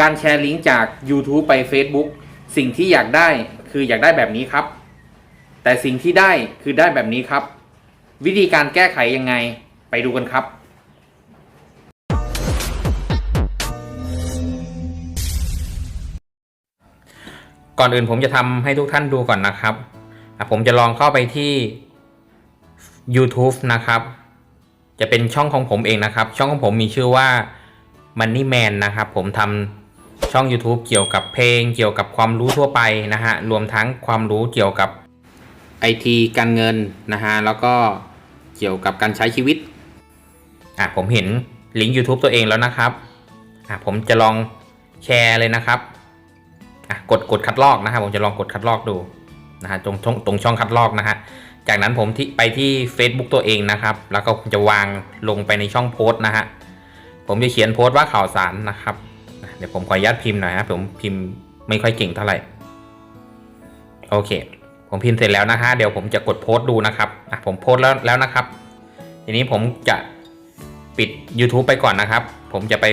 การแชร์ลิงก์จาก YouTube ไป Facebook สิ่งที่อยากได้คืออยากได้แบบนี้ครับ แต่สิ่งที่ได้คือได้แบบนี้ครับ วิธีการแก้ไขยังไงไปดูกันครับก่อนอื่นผมจะทำให้ทุกท่านดูก่อนนะครับ ผมจะลองเข้าไปที่ YouTube นะครับ จะเป็นช่องของผมเองนะครับ ช่องของผมมีชื่อว่า Money Man นะครับ ผมทำ ช่อง YouTube เกี่ยวกับเพลง เกี่ยวกับความรู้ทั่วไปนะฮะรวมทั้งความรู้เกี่ยวกับไอทีการเงินนะฮะแล้วก็เกี่ยวกับการใช้ชีวิตอะผมเห็นลิงก์ YouTube ตัวเองแล้วนะครับอะผมจะลองแชร์เลยนะครับอะกดกดคัดลอกนะครับผมจะลองกดคัดลอกดูนะฮะตรงตรงตรงช่องคัดลอกนะฮะจากนั้นผมที่ไปที่ Facebook ตัวเองนะครับ แล้วก็จะวางลงไปในช่องโพสต์นะฮะผมจะเขียนโพสต์ว่าข่าวสารนะครับ ดี๋ยวผมขออนุญาตพิมพ์หน่อยนะผมพิมพ์ไม่ค่อยเก่งเท่าไหร่ โอเค ผมพิมพ์เสร็จแล้วนะฮะเดี๋ยวผมจะกดโพสต์ดูนะครับอะผมโพสต์แล้วแล้วนะครับ ทีนี้ผมจะปิด YouTube ไปก่อนนะครับ ผมจะไป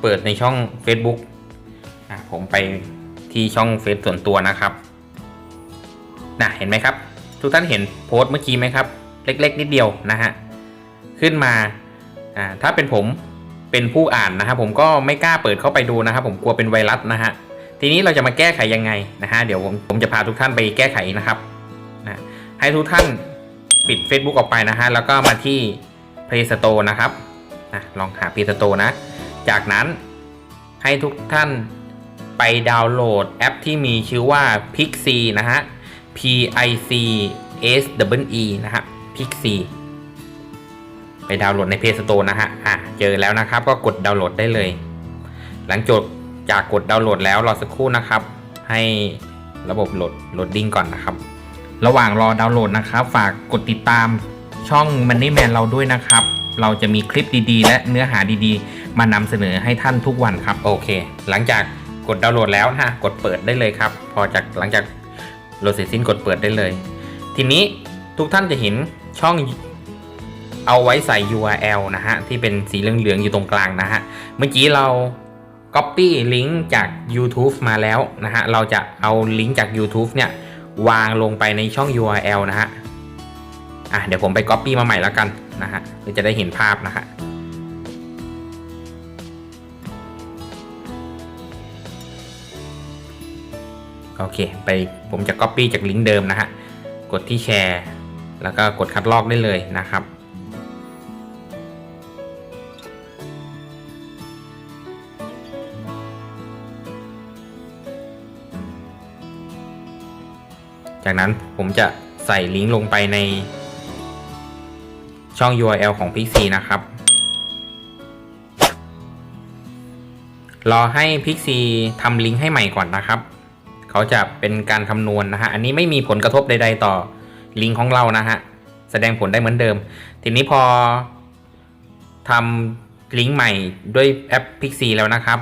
เปิดในช่อง Facebook อะผมไปที่ช่องเฟซส่วนตัวนะครับนะเห็นไหมครับ ทุกท่านเห็นโพสต์เมื่อกี้ไหมครับ เล็ก ๆ นิดเดียวนะฮะขึ้นมาอ่าถ้าเป็นผม เป็นผู้อ่านนะครับผมก็ไม่กล้าเปิดเข้าไปดูนะครับผมกลัวเป็นไวรัสนะฮะทีนี้เราจะมาแก้ไขยังไงนะฮะเดี๋ยวผมผมจะพาทุกท่านไปแก้ไขนะครับนะให้ทุกท่านปิด Facebook ออกไปนะฮะแล้วก็มาที่ Play Store นะครับนะลองหา Play Store นะ จากนั้นให้ทุกท่านไปดาวน์โหลดแอปที่มีชื่อว่า Pixie นะฮะ P I C S W E นะฮะ Pixie ไปดาวน์โหลดใน Play Store นะฮะอะเจอแล้วนะครับ ก็กดดาวน์โหลดได้เลย หลังจบจากกดดาวน์โหลดแล้วรอสักครู่นะครับ ให้ระบบโหลดโหลดดิ้งก่อนนะครับ ระหว่างรอดาวน์โหลดนะครับ ฝากกดติดตามช่อง Money Man เราด้วยนะครับ เราจะมีคลิปดีๆ และเนื้อหาดีๆ มานำเสนอให้ท่านทุกวันครับ โอเค หลังจากกดดาวน์โหลดแล้วนะกดเปิดได้เลยครับ พอจากหลังจากโหลดเสร็จสิ้นกดเปิดได้เลย ทีนี้ทุกท่านจะเห็นช่อง เอาไว้ใส่ URL นะฮะ ที่เป็นสีเหลืองๆอยู่ตรงกลางนะฮะ เมื่อกี้เรา Copy ลิงก์จาก YouTube มาแล้วนะฮะ เราจะเอาลิงก์จาก YouTube เนี่ย วางลงไปในช่อง URL นะฮะ อะ เดี๋ยวผมไป Copy มาใหม่แล้วกันนะฮะเพื่อจะได้เห็นภาพนะฮะโอเค ไปผมจะ Copy จากลิงก์เดิมนะฮะ กดที่แชร์ แล้วก็กดคัดลอกได้เลยนะครับ จากนั้นผมจะใส่ลิงก์ลงไปในช่อง URL ของ Pixie นะครับ รอให้ Pixie ทำลิงก์ให้ใหม่ก่อนนะครับ เขาจะเป็นการคำนวณนะฮะ อันนี้ไม่มีผลกระทบใดๆต่อลิงก์ของเรานะฮะ แสดงผลได้เหมือนเดิม ทีนี้พอทำลิงก์ใหม่ด้วยแอป Pixie แล้วนะครับ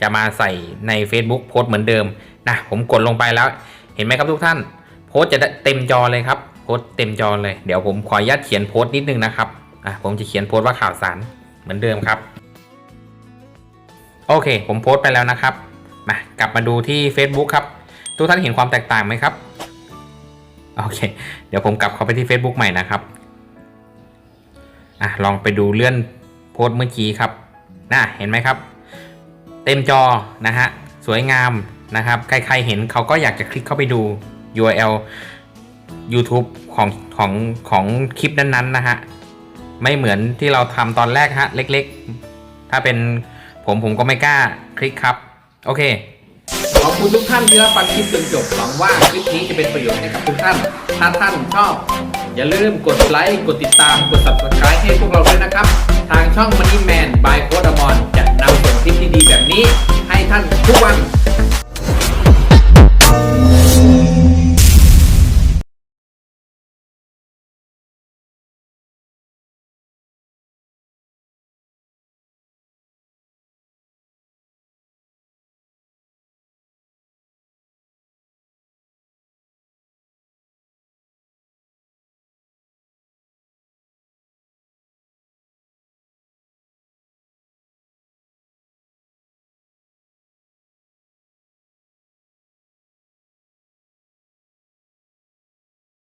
จะมาใส่ใน Facebook โพสต์เหมือนเดิมนะ ผมกดลงไปแล้ว เห็นไหมครับทุกท่าน โพสจะได้เต็มจอเลยครับโพสเต็มจอเลย เดี๋ยวผมขออนุญาตเขียนโพสนิดนึงนะครับอะผมจะเขียนโพสว่าข่าวสารเหมือนเดิมครับ โอเค ผมโพสไปแล้วนะครับมากลับมาดูที่ Facebook ครับ ทุกท่านเห็นความแตกต่างไหมครับโอเค เดี๋ยวผมกลับเข้าไปที่ Facebook ใหม่นะครับอะลองไปดูเลื่อนโพสเมื่อกี้ครับน่ะเห็นไหมครับ เต็มจอนะฮะสวยงามนะครับ ใครๆเห็นเขาก็อยากจะคลิกเข้าไปดู URL YouTube ของของของคลิปนั้นๆนะฮะ ไม่เหมือนที่เราทำตอนแรกฮะ เล็กๆ ถ้าเป็นผมผมก็ไม่กล้าคลิกครับ โอเค ขอบคุณทุกท่านที่รับฟังคลิปจนจบหวังว่าคลิปนี้จะเป็นประโยชน์ให้กับทุกท่าน ถ้าท่านชอบ อย่าลืมกดไลค์ กดติดตาม กด subscribe ให้พวกเราด้วยนะครับ ทางช่อง Money Man by โค้ดอมอนจะนำ